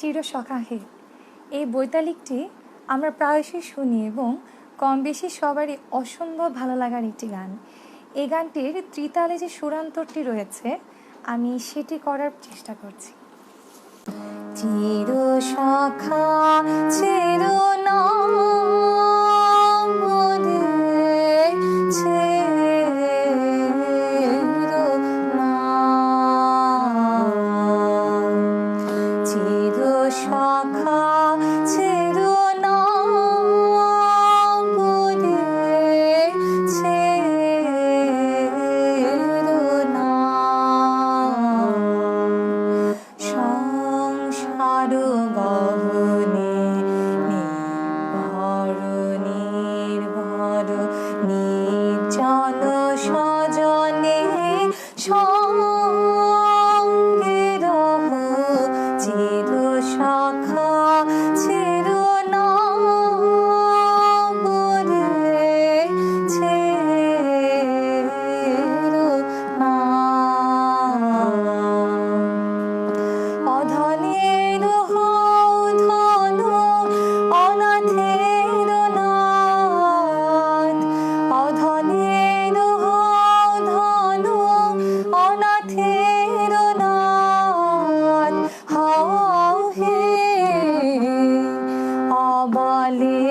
চিরসখাহে এই বৈতালিকটি আমরা প্রায়শই শুনি এবং কম বেশি সবারই অসম্ভব ভালো লাগার একটি গান। এই গানটির ত্রিতালে যে সুরান্তরটি রয়েছে, আমি সেটি করার চেষ্টা করছি। চির সখা চির वाले